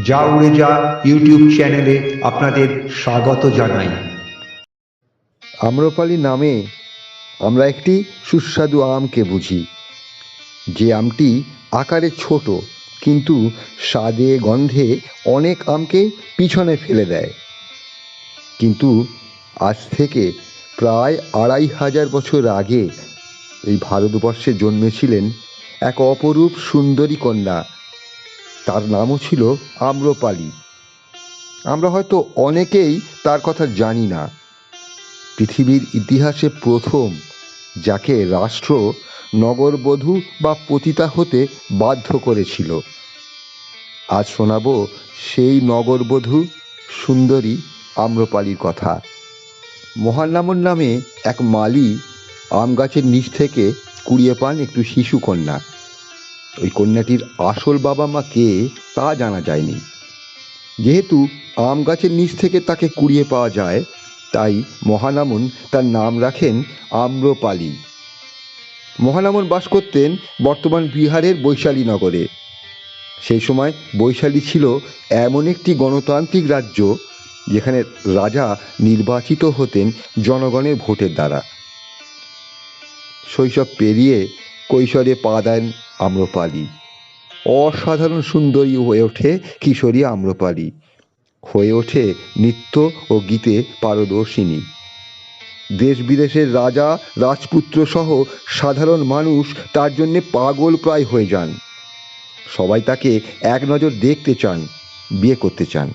যা উড়ে যা ইউটিউব চ্যানেলে আপনাদের স্বাগত জানাই। আম্রপালি নামে আমরা একটি সুস্বাদু আমকে বুঝি। যে আমটি আকারে ছোট, কিন্তু স্বাদে, গন্ধে অনেক আমকে পিছনে ফেলে দেয়। কিন্তু আজ থেকে প্রায় আড়াই হাজার বছর আগে এই ভারতবর্ষে জন্মেছিলেন এক অপরূপ সুন্দরী কন্যা তার নামও ছিল আম্রপালি। আমরা হয়তো অনেকেই তার কথা জানি না। পৃথিবীর ইতিহাসে প্রথম, যাকে রাষ্ট্র, নগরবধূ বা পতিতা হতে বাধ্য করেছিল। আজ শোনাব সেই নগরবধূ, সুন্দরী আম্রপালির কথা। মহান্নামন নামে এক মালি আম গাছের নিচ থেকে কুড়িয়ে পান একটু শিশু কন্যা ওই কন্যাটির আসল বাবা মা কে তা জানা যায়নি। যেহেতু আম গাছের নিচ থেকে তাকে কুড়িয়ে পাওয়া যায়, তাই মহানামন তার নাম রাখেন আম্রপালি। মহানামন বাস করতেন বর্তমান বিহারের বৈশালী নগরে। সেই সময় বৈশালী ছিল এমন একটি গণতান্ত্রিক রাজ্য, যেখানে রাজা নির্বাচিত হতেন জনগণের ভোটের দ্বারা। শৈশব পেরিয়ে কৈশোরে পা দেন আম্রপালি। অসাধারণ সুন্দরী হয়ে ওঠে কিশোরী আম্রপালি। হয়ে ওঠে নৃত্য ও গীতে পারদর্শিনী। দেশ বিদেশের রাজা, রাজপুত্র সহ সাধারণ মানুষ তার জন্যে পাগল প্রায় হয়ে যান। সবাই তাকে এক নজর দেখতে চান, বিয়ে করতে চান।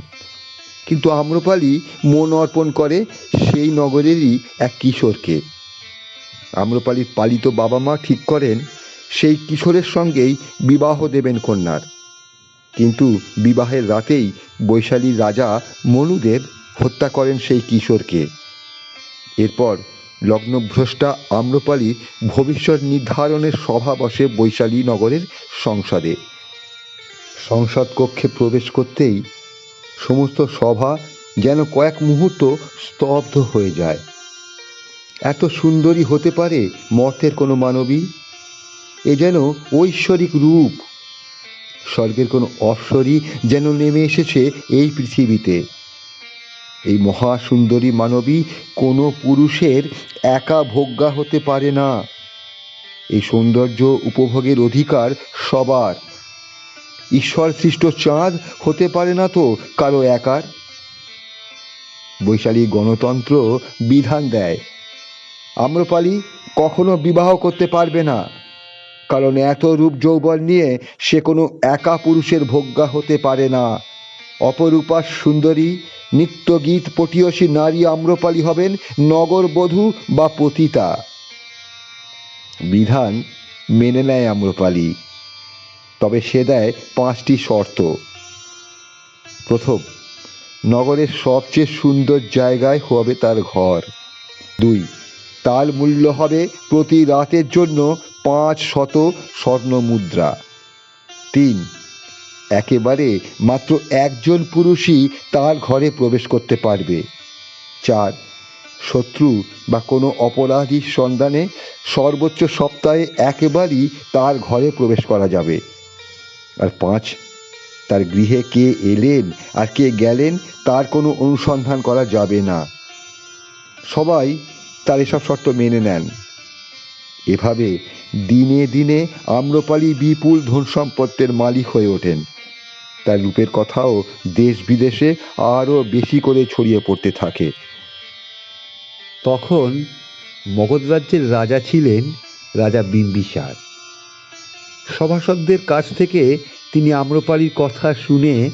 কিন্তু আম্রপালি মন অর্পণ করে সেই নগরেরই এক কিশোরকে। আম্রপালির পালিত বাবা মা ঠিক করেন সেই কিশোরের সঙ্গেই বিবাহ দেবেন কন্যার। কিন্তু বিবাহের রাতেই বৈশালীর রাজা মনুদেব হত্যা করেন সেই কিশোরকে। এরপর লগ্নভ্রষ্টা আম্রপালি ভবিষ্যৎ নির্ধারণের সভা বসে বৈশালী নগরের সংসদে। সংসদ কক্ষে প্রবেশ করতেই সমস্ত সভা যেন কয়েক মুহূর্ত স্তব্ধ হয়ে যায়। এত সুন্দরী হতে পারে মর্তের কোনো মানবী? এ যেন ঐশ্বরিক রূপ। স্বর্গের কোনো অশ্বরী যেন নেমে এসেছে এই পৃথিবীতে। এই মহাসুন্দরী মানবী কোনো পুরুষের একা ভোগ্যা হতে পারে না। এই সৌন্দর্য উপভোগের অধিকার সবার। ঈশ্বর সৃষ্ট চাঁদ হতে পারে না তো কারও একার? বৈশালী গণতন্ত্র বিধান দেয়। আম্রপালি কখনো বিবাহ করতে পারবে না। কারণ এত রূপ যৌবন নিয়ে সে কোনো একা পুরুষের ভোগ্যা হতে পারে না। অপরূপা সুন্দরী নিত্য গীত পটীয়সী নারী আম্রপালি হবেন নগরবধূ বা পতিতা। বিধান, মেনে নেয় আম্রপালি। তবে সে দেয় পাঁচটি শর্ত। প্রথম, নগরের সবচেয়ে সুন্দর জায়গায় হবে তার ঘর। দুই, তার মূল্য হবে প্রতি রাতের জন্য পাঁচ শত স্বর্ণ মুদ্রা তিন, একেবারে মাত্র একজন পুরুষই তার ঘরে প্রবেশ করতে পারবে। চার, শত্রু বা কোনো অপরাধীর সন্ধানে সর্বোচ্চ সপ্তাহে একেবারেই তার ঘরে প্রবেশ করা যাবে। আর পাঁচ, তার গৃহে কে এলেন আর কে গেলেন তার কোনো অনুসন্ধান করা যাবে না। সবাই তার এসব শর্ত মেনে নেন। এভাবে দিনে দিনে আম্রপালি বিপুল ধন সম্পত্তির মালিক হয়ে ওঠেন। তার রূপের কথাও দেশ বিদেশে আরও বেশি করে ছড়িয়ে পড়তে থাকে। তখন মগধ রাজ্যের রাজা ছিলেন রাজা বিম্বিসার। সভাসদদের কাছ থেকে তিনি আম্রপালির কথা শুনে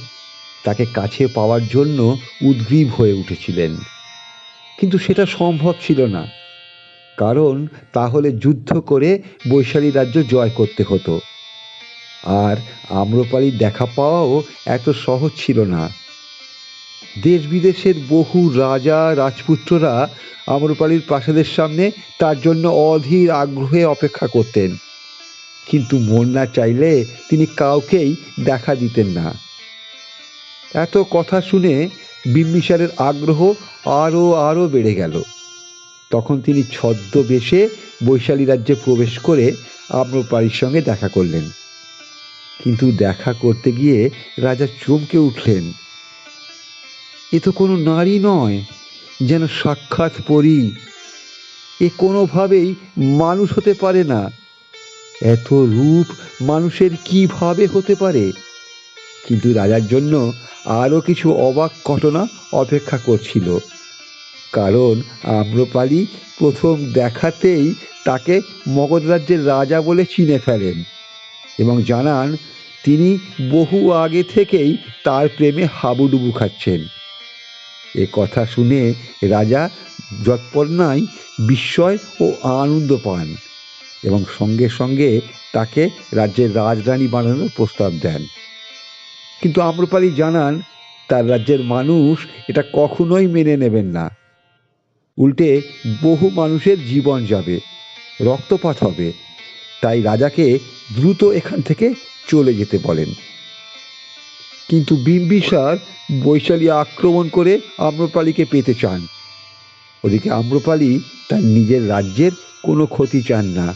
তাকে কাছে পাওয়ার জন্য উদ্গ্রীব হয়ে উঠেছিলেন। কিন্তু সেটা সম্ভব ছিল না। কারণ তাহলে যুদ্ধ করে বৈশালী রাজ্য জয় করতে হতো। আর আম্রপালির দেখা পাওয়াও এত সহজ ছিল না। দেশ বিদেশের বহু রাজা, রাজপুত্ররা আম্রপালির প্রাসাদের সামনে তার জন্য অধীর আগ্রহে অপেক্ষা করতেন। কিন্তু মন না চাইলে তিনি কাউকেই দেখা দিতেন না। এত কথা শুনে বিম্বিসারের আগ্রহ আরও আরও বেড়ে গেল। তখন তিনি ছদ্মবেশে বৈশালী রাজ্যে প্রবেশ করে আম্রপালির সঙ্গে দেখা করলেন। কিন্তু দেখা করতে গিয়ে রাজা চমকে উঠলেন। এ তো কোনো নারী নয়, যেন সাক্ষাৎ পরী। এ কোনোভাবেই মানুষ হতে পারে না। এত রূপ মানুষের কীভাবে হতে পারে? কিন্তু রাজার জন্য আরও কিছু অবাক ঘটনা অপেক্ষা করছিল। কারণ আম্রপালি প্রথম দেখাতেই তাকে মগধ রাজ্যের রাজা বলে চিনে ফেলেন এবং জানান তিনি বহু আগে থেকেই তার প্রেমে হাবুডুবু খাচ্ছেন। এ কথা শুনে রাজা যৎপরনাই বিস্ময় ও আনন্দ পান এবং সঙ্গে সঙ্গে তাকে রাজ্যের রাজরানী বানানোর প্রস্তাব দেন। কিন্তু আম্রপালি জানান, তার রাজ্যের মানুষ এটা কখনোই মেনে নেবেন না। উল্টে বহু মানুষের জীবন যাবে, রক্তপাত হবে। তাই রাজাকে দ্রুত এখান থেকে চলে যেতে বলেন। কিন্তু বিম্বিসার বৈশালী আক্রমণ করে আম্রপালিকে পেতে চান। ওদিকে আম্রপালি তার নিজের রাজ্যের কোনো ক্ষতি চান না।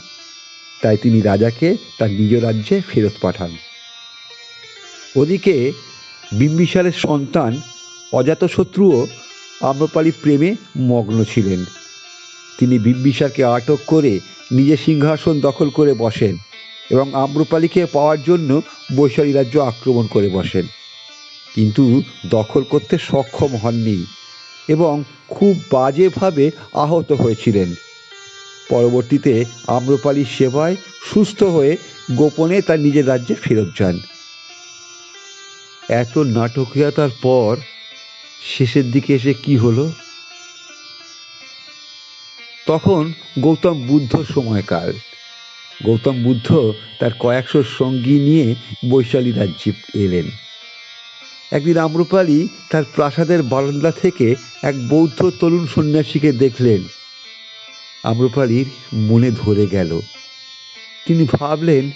তাই তিনি রাজাকে তার নিজ রাজ্যে ফেরত পাঠান। ওদিকে বিম্বিসারের সন্তান অজাতশত্রুও আম্রপালি প্রেমে মগ্ন ছিলেন। তিনি বিম্বিসারকে আটক করে নিজের সিংহাসন দখল করে বসেন এবং আম্রপালিকে পাওয়ার জন্য বৈশালী রাজ্য আক্রমণ করে বসেন। কিন্তু দখল করতে সক্ষম হননি এবং খুব বাজেভাবে আহত হয়েছিলেন। পরবর্তীতে আম্রপালির সেবায় সুস্থ হয়ে গোপনে তার নিজের রাজ্যে ফেরত যান। এত নাটকীয়তার পর শেষের দিকে এসে কি হলো? তখন গৌতম বুদ্ধ সময়কাল। গৌতম বুদ্ধ তার কয়েকশো সঙ্গী নিয়ে বৈশালী রাজ্যে এলেন। একদিন আম্রপালি তার প্রাসাদের বারান্দা থেকে এক বৌদ্ধ তরুণ সন্ন্যাসীকে দেখলেন। আম্রপালির মনে ধরে গেল। তিনি ভাবলেন,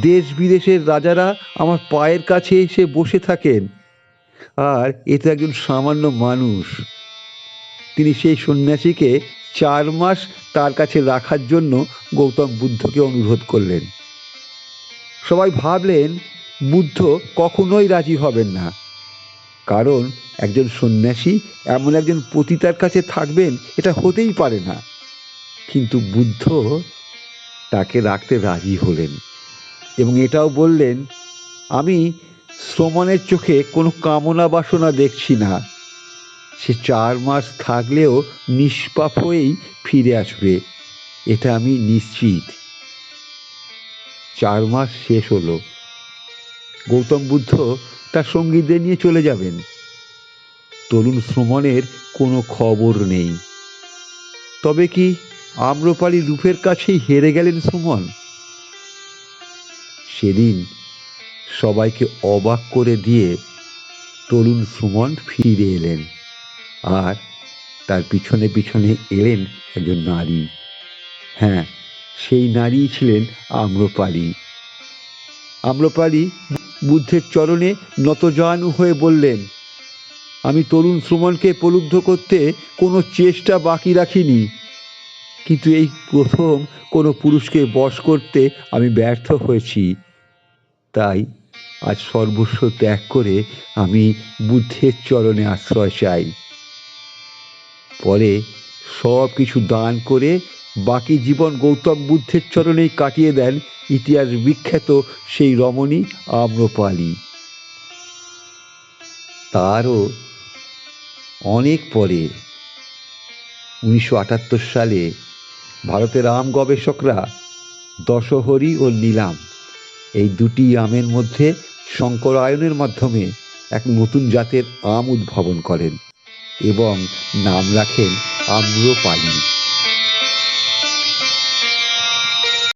দেশ বিদেশের রাজারা আমার পায়ের কাছে এসে বসে থাকেন। আর এ তো একজন সামান্য মানুষ। তিনি সেই সন্ন্যাসীকে চার মাস তার কাছে রাখার জন্য গৌতম বুদ্ধকে অনুরোধ করলেন। সবাই ভাবলেন, বুদ্ধ কখনোই রাজি হবেন না। কারণ একজন সন্ন্যাসী এমন একজন পতিতার কাছে থাকবেন, এটা হতেই পারে না। কিন্তু বুদ্ধ তাকে রাখতে রাজি হলেন এবং এটাও বললেন, আমি শ্রমণের চোখে কোনো কামনা বাসনা দেখছি না। সে চার মাস থাকলেও নিষ্পাপ হয়েই ফিরে আসবে, এটা আমি নিশ্চিত। চার মাস শেষ হলো। গৌতম বুদ্ধ তার সঙ্গীদের নিয়ে চলে যাবেন। তরুণ শ্রমণের কোনো খবর নেই। তবে কি আম্রপালি রূপের কাছেই হেরে গেলেন সুমন? সেদিন সবাইকে অবাক করে দিয়ে তরুণ সুমন ফিরে এলেন আর তার পিছনে পিছনে এলেন একজন নারী। হ্যাঁ সেই নারী ছিলেন আম্রপালি। আম্রপালি বুদ্ধের চরণে নতজানু হয়ে বললেন, আমি তরুণ সুমনকে প্রলুব্ধ করতে কোনো চেষ্টা বাকি রাখিনি। কিন্তু এই প্রথম কোনো পুরুষকে বশ করতে আমি ব্যর্থ হয়েছি। তাই আজ সর্বস্ব ত্যাগ করে আমি বুদ্ধের চরণে আশ্রয় চাই। পরে সব কিছু দান করে বাকি জীবন গৌতম বুদ্ধের চরণেই কাটিয়ে দেন ইতিহাস বিখ্যাত সেই রমণী আম্রপালি। তারও অনেক পরে উনিশশো আটাত্তর সালে ভারতের আম গবেষকরা দশহরি ও নীলাম, এই দুটি আমের মধ্যে সংকরায়নের মাধ্যমে এক নতুন জাতের আম উদ্ভাবন করেন এবং নাম রাখেন আম্রপালি।